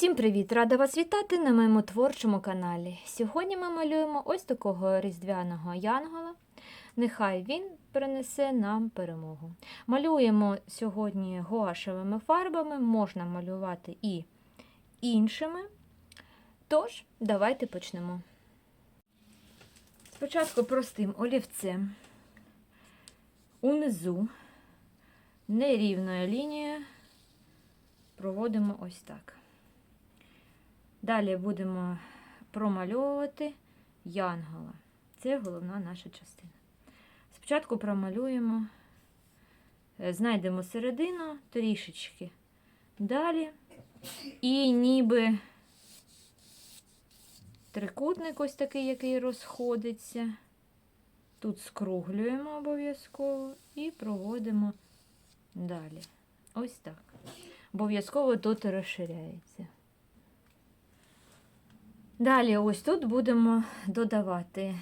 Усім привіт! Рада вас вітати на моєму творчому каналі. Сьогодні ми малюємо ось такого різдвяного янгола. Нехай він принесе нам перемогу. Малюємо сьогодні гуашевими фарбами, можна малювати і іншими. Тож, давайте почнемо. Спочатку простим олівцем унизу нерівною лінією проводимо ось так. Далі будемо промальовувати янгола. Це головна наша частина. Спочатку промалюємо, е, знайдемо середину трішечки. Далі і ніби трикутник ось такий, який розходиться. Тут скруглюємо обов'язково і проводимо далі. Ось так. Обов'язково тут розширяється. Далі, ось тут будемо додавати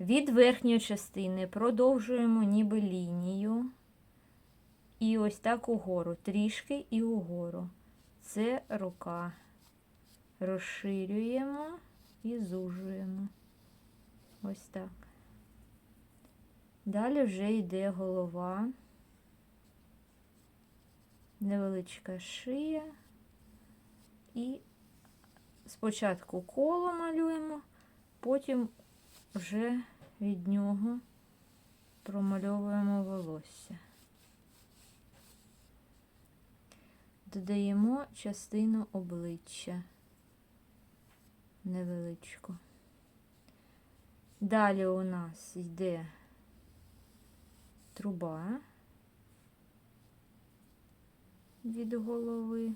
від верхньої частини, продовжуємо ніби лінію. І ось так угору, трішки і угору. Це рука. Розширюємо і зужуємо. Ось так. Далі вже йде голова, невеличка шия і спочатку коло малюємо, потім вже від нього промальовуємо волосся. Додаємо частину обличчя невеличку. Далі у нас йде труба від голови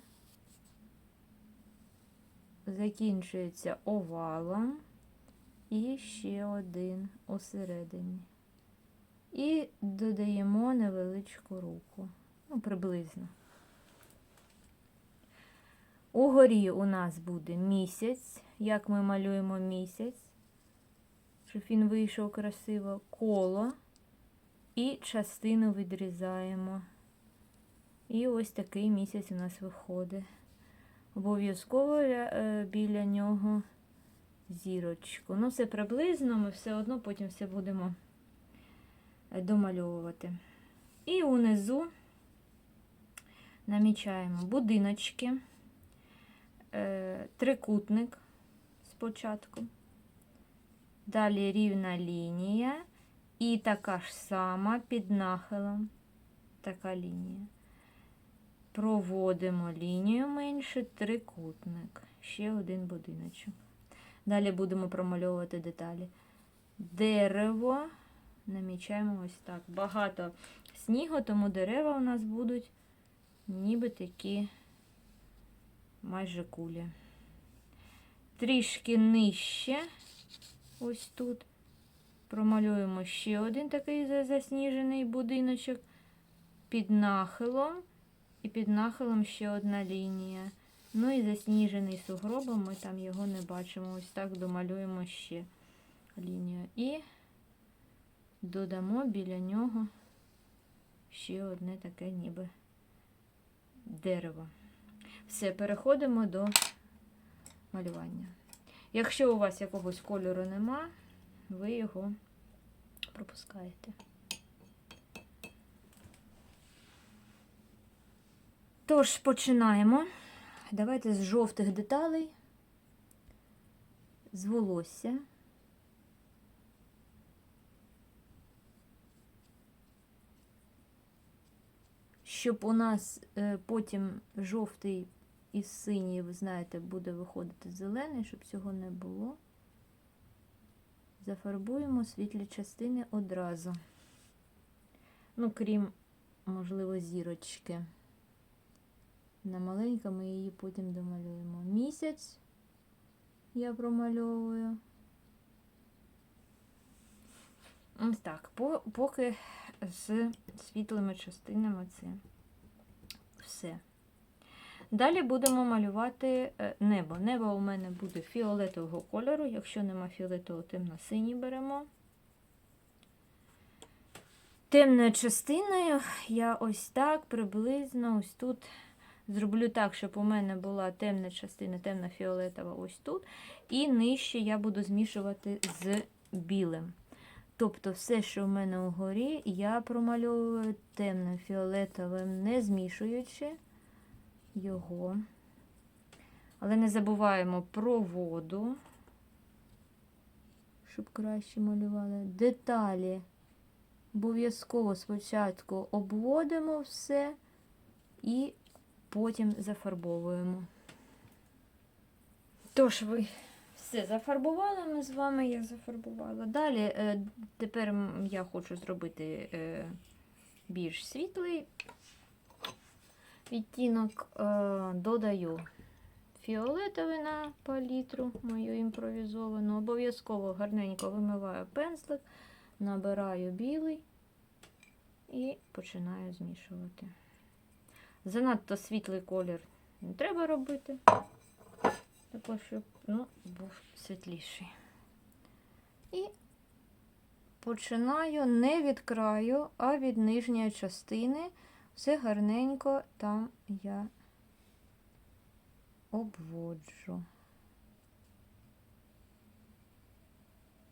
закінчується овалом і ще один усередині. І додаємо невеличку руку, ну, приблизно. Угорі у нас буде місяць, як ми малюємо місяць, щоб він вийшов красиво, коло і частину відрізаємо. І ось такий місяць у нас виходить. Обов'язково е, біля нього зірочку. Ну, це приблизно, ми все одно потім все будемо е, домальовувати. І унизу намічаємо будиночки, е, трикутник спочатку, далі рівна лінія і така ж сама під нахилом така лінія. Проводимо лінію менше, трикутник, ще один будиночок. Далі будемо промальовувати деталі. Дерево намічаємо ось так. Багато снігу, тому дерева у нас будуть ніби такі майже кулі. Трішки нижче, ось тут. Промалюємо ще один такий засніжений будиночок під нахилом. І під нахилом ще одна лінія. Ну і засніжений сугробом, ми там його не бачимо. Ось так домалюємо ще лінію. І додамо біля нього ще одне таке ніби дерево. Все, переходимо до малювання. Якщо у вас якогось кольору нема, ви його пропускаєте. Тож, починаємо. Давайте з жовтих деталей, з волосся. Щоб у нас е, потім жовтий і синій, ви знаєте, буде виходити зелений, щоб цього не було. Зафарбуємо світлі частини одразу. Ну, крім, можливо, зірочки. На маленька ми її потім домалюємо. Місяць я промальовую. Ось так, поки з світлими частинами це все. Далі будемо малювати е, небо. Небо у мене буде фіолетового кольору. Якщо нема фіолетового, темно-синій беремо. Темною частиною я ось так приблизно ось тут Зроблю так, щоб у мене була темна частина, темна фіолетова ось тут. І нижче я буду змішувати з білим. Тобто все, що в мене угорі, я промальовую темним фіолетовим, не змішуючи його. Але не забуваємо про воду, щоб краще малювали. Деталі. Обов'язково спочатку обводимо все і потім зафарбовуємо. Тож ви все зафарбували ми з вами, я зафарбувала. Далі е, тепер я хочу зробити е, більш світлий відтінок, е, додаю фіолетовий на палітру мою імпровізовану. Обов'язково гарненько вимиваю пензлик, набираю білий і починаю змішувати. Занадто світлий колір не треба робити. Також, щоб ну, був світліший. І починаю не від краю, а від нижньої частини. Все гарненько там я обводжу.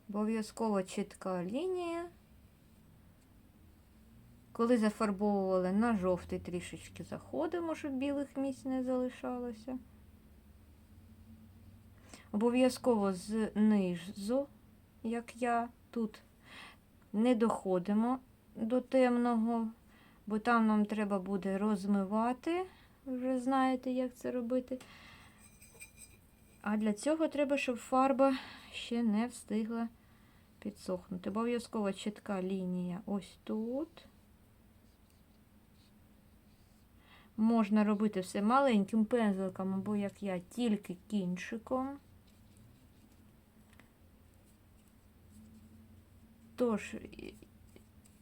Обов'язково чітка лінія. Коли зафарбовували на жовтий трішечки заходимо, щоб білих місць не залишалося. Обов'язково знизу, як я тут, не доходимо до темного, бо там нам треба буде розмивати. Вже знаєте, як це робити. А для цього треба, щоб фарба ще не встигла підсохнути. Обов'язково чітка лінія ось тут. Можна робити все маленьким пензликом, або як я, тільки кінчиком. Тож,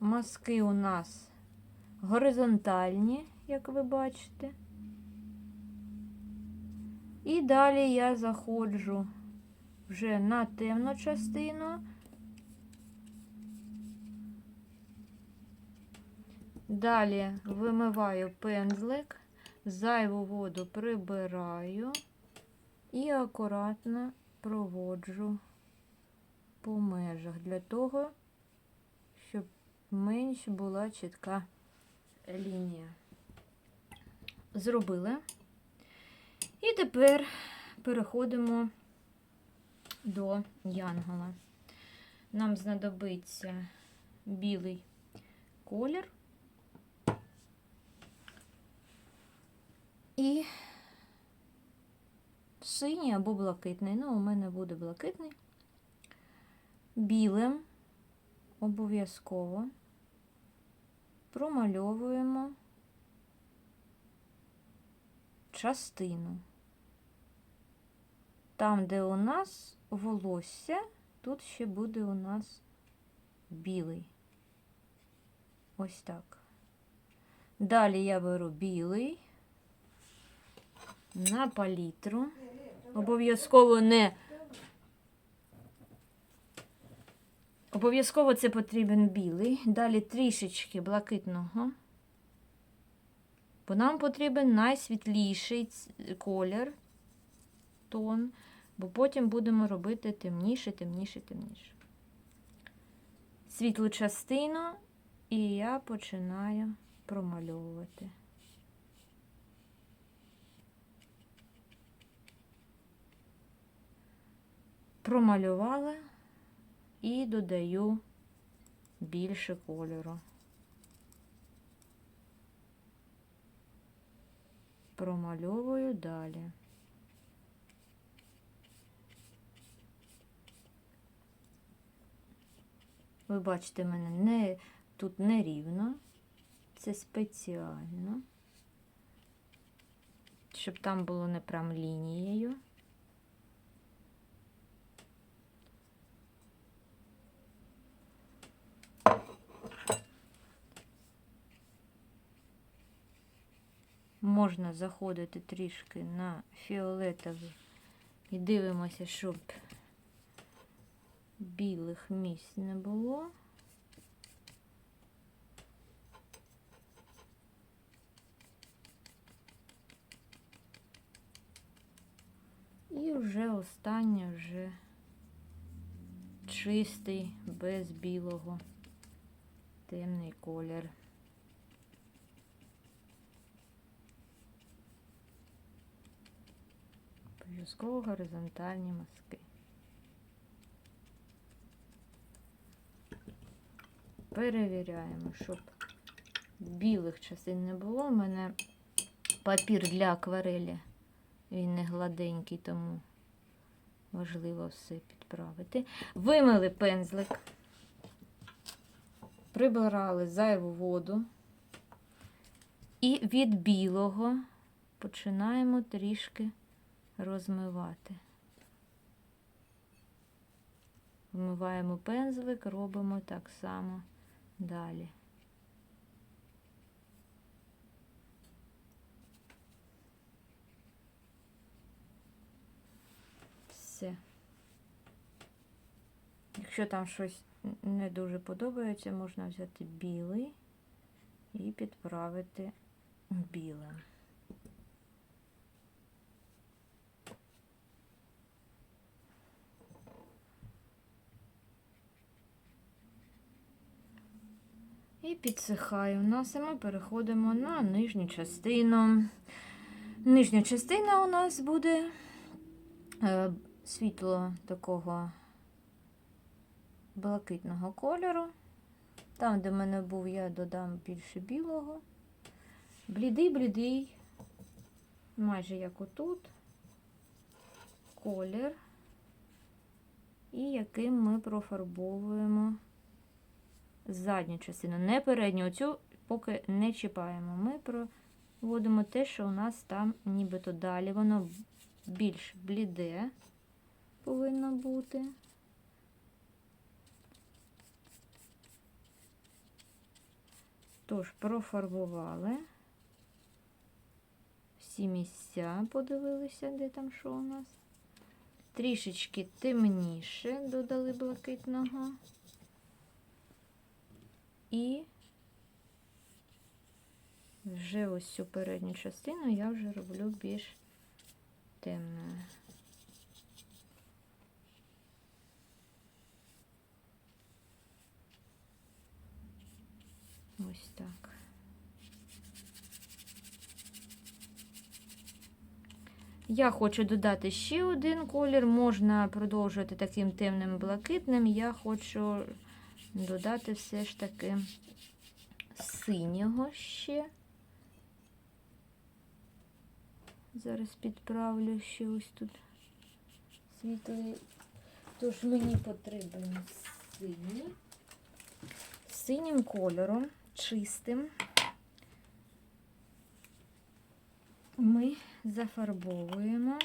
мазки у нас горизонтальні, як ви бачите. І далі я заходжу вже на темну частину. Далі вимиваю пензлик, зайву воду прибираю і акуратно проводжу по межах для того, щоб менш була чітка лінія. Зробили. І тепер переходимо до янгола. Нам знадобиться білий колір. І синій або блакитний. Ну, у мене буде блакитний. Білим обов'язково промальовуємо частину. Там, де у нас волосся, тут ще буде у нас білий. Ось так. Далі я беру білий на палітру. Обов'язково не. Обов'язково це потрібен білий. Далі трішечки блакитного. Бо нам потрібен найсвітліший колір, тон, бо потім будемо робити темніше, темніше, темніше. Світлу частину, і я починаю промальовувати. Промалювала і додаю більше кольору. Промальовую далі. Ви бачите, мене не, тут нерівно. Це спеціально. Щоб там було не прям лінією. можна заходити трішки на фіолетовий і дивимося, щоб білих місць не було. І вже останнє вже чистий, без білого, темний колір. Обов'язково горизонтальні мазки. Перевіряємо, щоб білих частин не було. У мене папір для акварелі. Він не гладенький, тому важливо все підправити. Вимили пензлик, прибирали зайву воду. І від білого починаємо трішки розмивати. Вмиваємо пензлик, робимо так само далі. Все. Якщо там щось не дуже подобається, можна взяти білий і підправити білим. І підсихає у нас, і ми переходимо на нижню частину. Нижня частина у нас буде е, світло такого блакитного кольору. Там, де в мене був, я додам більше білого. Блідий-блідий, майже як отут, колір, і яким ми профарбовуємо задню частину, не передню, оцю поки не чіпаємо. Ми проводимо те, що у нас там нібито далі. Воно більш бліде повинно бути. Тож, профарбували. Всі місця подивилися, де там що у нас. Трішечки темніше додали блакитного. І вже ось цю передню частину я вже роблю більш темною. Ось так. Я хочу додати ще один колір, можна продовжувати таким темним блакитним. Я хочу додати все ж таки синього ще. Зараз підправлю ще ось тут світлий. Тож мені потрібен синій. Синім кольором, чистим. Ми зафарбовуємо.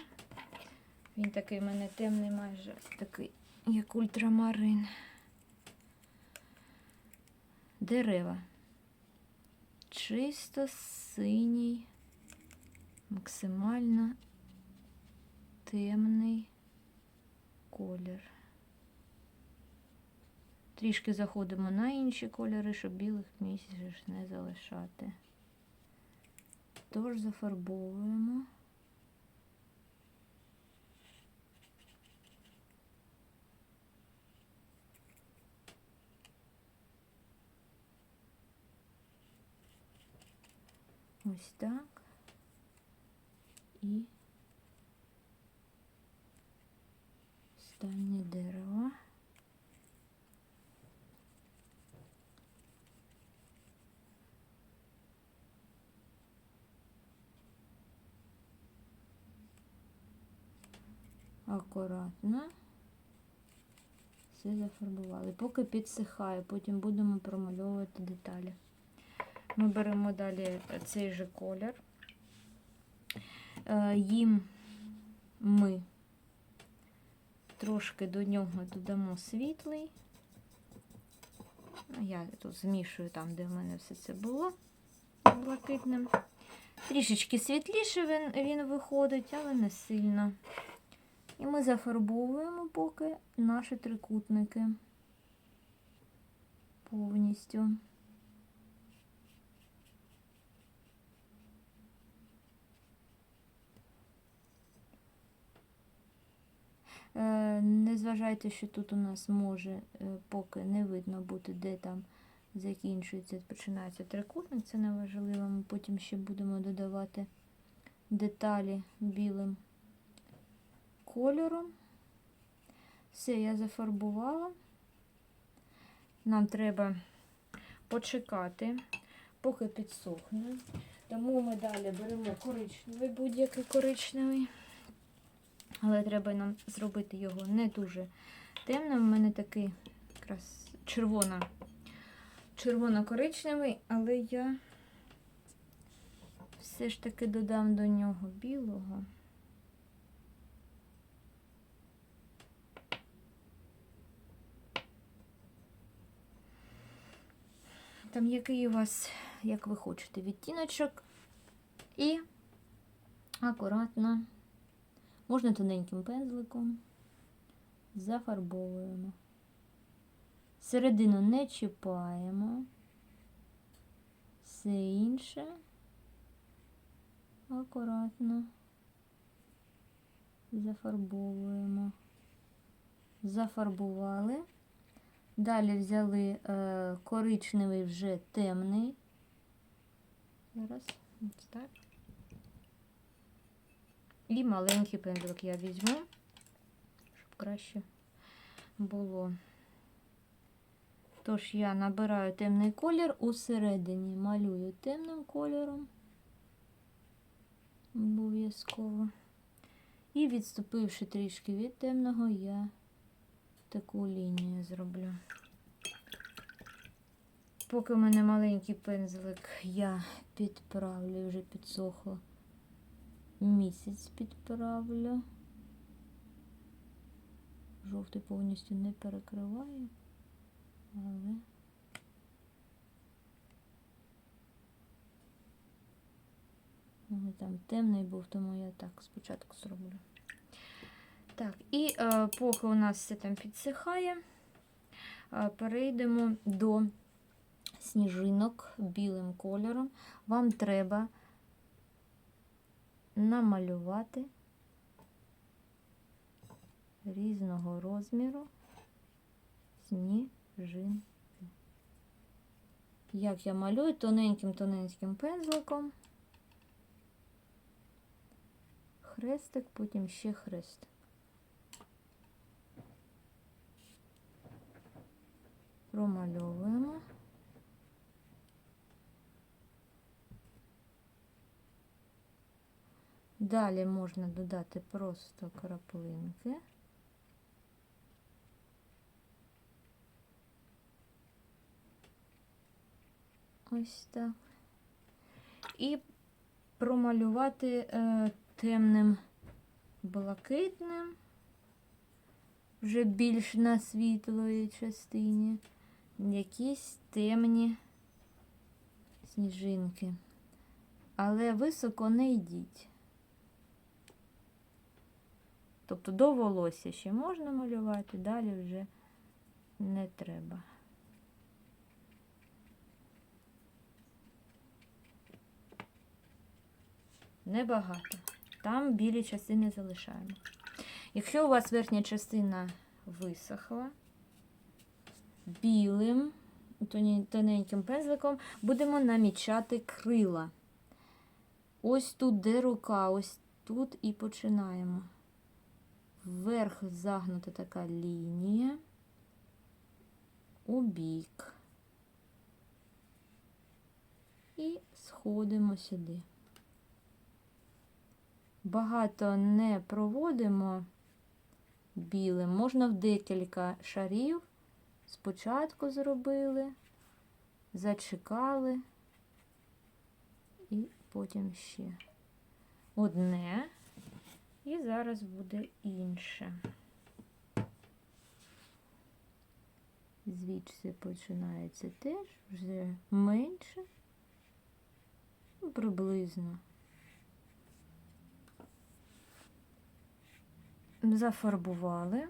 Він такий в мене темний, майже такий, як ультрамарин. Дерева. Чисто синій, максимально темний колір. Трішки заходимо на інші кольори, щоб білих місць не залишати. Тож зафарбовуємо. Ось так. І останнє дерево. Акуратно все зафарбували. Поки підсихає, потім будемо промальовувати деталі. Ми беремо далі цей же колір. Е, їм ми трошки до нього додамо світлий. Я тут змішую там, де в мене все це було блакитним. Трішечки світліше він, він виходить, але не сильно. І ми зафарбовуємо поки наші трикутники повністю. Е, Не зважайте, що тут у нас може е, поки не видно бути, де там закінчується, починається трикутник. Це не важливо. Ми потім ще будемо додавати деталі білим кольором. Все, я зафарбувала. Нам треба почекати, поки підсохне. Тому ми далі беремо коричневий, будь-який коричневий. Але треба нам зробити його не дуже темним. У мене такий якраз червона, червоно-коричневий, але я все ж таки додам до нього білого. Там який у вас, як ви хочете, відтіночок. І акуратно, можна тоненьким пензликом, зафарбовуємо. Середину не чіпаємо. Все інше акуратно зафарбовуємо. Зафарбували. Далі взяли е, коричневий вже темний. Зараз, ось так. І маленький пензлик я візьму, щоб краще було. Тож я набираю темний колір, усередині малюю темним кольором. Обов'язково. І відступивши трішки від темного, я таку лінію зроблю. Поки в мене маленький пензлик, я підправлю, вже підсохло. Місяць підправлю. Жовтий повністю не перекриваю, але Ой, там темний був, тому я так спочатку зроблю. Так, і е, поки у нас все там підсихає, е, перейдемо до сніжинок білим кольором. Вам треба намалювати різного розміру сніжинки. Як я малюю тоненьким-тоненьким пензликом. Хрестик, потім ще хрестик. Промальовуємо. Далі можна додати просто краплинки. Ось так. І промалювати е, темним блакитним, вже більш на світлої частині, якісь темні сніжинки. Але високо не йдіть. Тобто до волосся ще можна малювати, далі вже не треба. Небагато. Там білі частини залишаємо. Якщо у вас верхня частина висохла, білим, тоненьким пензликом будемо намічати крила. Ось тут, де рука, ось тут і починаємо. Вверх загнута така лінія, у бік. І сходимо сюди. Багато не проводимо білим. Можна в декілька шарів. Спочатку зробили, зачекали і потім ще одне. І зараз буде інше. Звідси починається теж вже менше, ну, приблизно. Зафарбували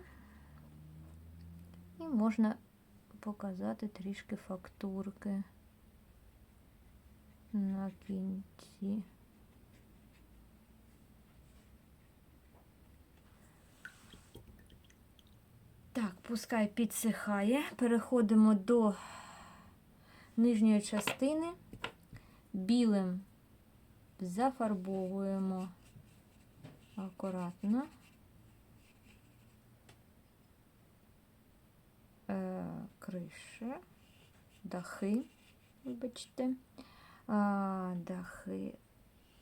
і можна показати трішки фактурки на кінці. Так, пускай підсихає. Переходимо до нижньої частини. Білим зафарбовуємо акуратно. Е, криші, дахи, вибачте. А, дахи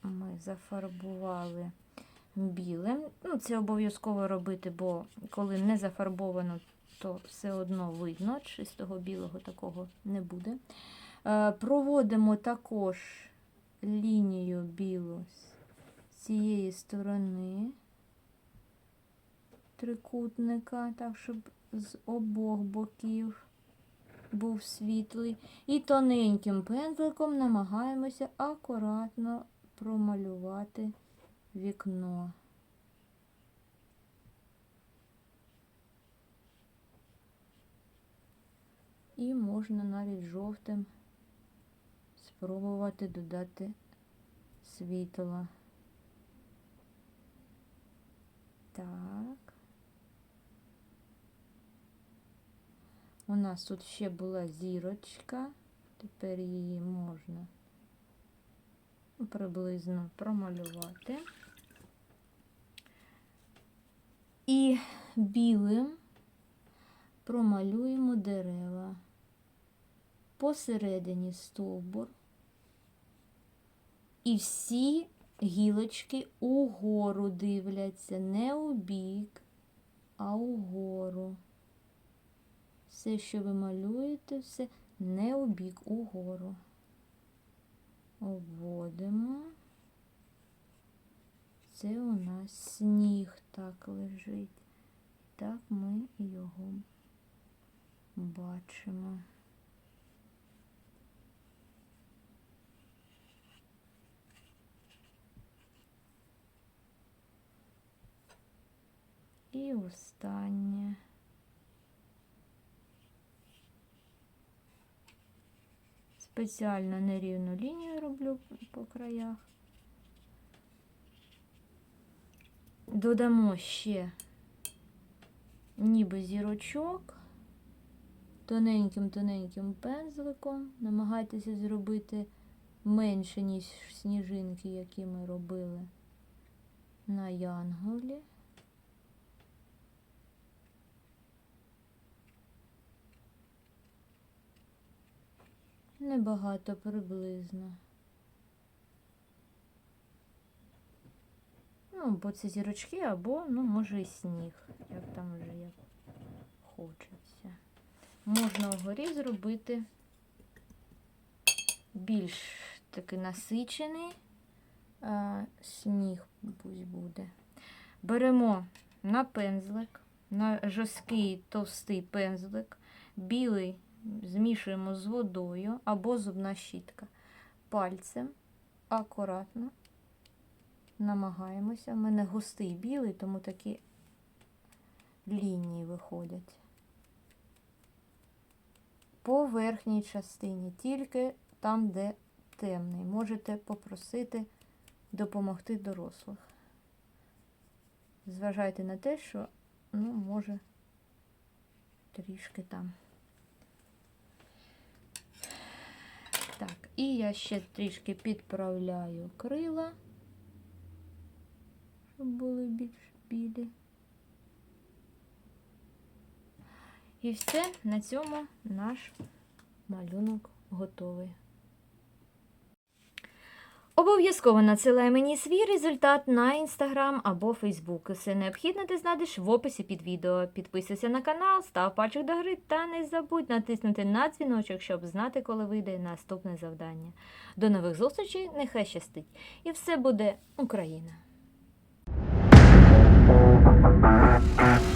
ми зафарбували білим. Ну, це обов'язково робити, бо коли не зафарбовано, то все одно видно, чистого білого такого не буде. Е, Проводимо також лінію білу з цієї сторони трикутника, так, щоб з обох боків був світлий. І тоненьким пензликом намагаємося акуратно промалювати вікно. І можна навіть жовтим спробувати додати світла. Так. У нас тут ще була зірочка, тепер її можна приблизно промалювати. І білим промалюємо дерева. Посередині стовбур. І всі гілочки угору дивляться, не у бік, а угору. Все, що ви малюєте, все не у бік, угору. Обводимо. Це у нас сніг так лежить. Так ми його бачимо. І останнє. Спеціально нерівну лінію роблю по краях. Додамо ще ніби зірочок тоненьким-тоненьким пензликом. Намагайтеся зробити менше, ніж сніжинки, які ми робили на янголі. Небагато приблизно. Ну, бо це зірочки, або, ну, може, і сніг, як там вже як хочеться. Можна вгорі зробити більш такий насичений а, сніг пусть буде. Беремо на пензлик, на жорсткий товстий пензлик, білий змішуємо з водою або зубна щітка. Пальцем акуратно намагаємося. У мене густий білий, тому такі лінії виходять. По верхній частині, тільки там, де темний. Можете попросити допомогти дорослих. Зважайте на те, що, ну, може, трішки там. Так, і я ще трішки підправляю крила, були більш білі. І все, на цьому наш малюнок готовий. Обов'язково надсилай мені свій результат на інстаграм або фейсбук. Все необхідне ти знайдеш в описі під відео. Підписуйся на канал, став пальчик до гри та не забудь натиснути на дзвіночок, щоб знати, коли вийде наступне завдання. До нових зустрічей, нехай щастить! І все буде Україна! Ah.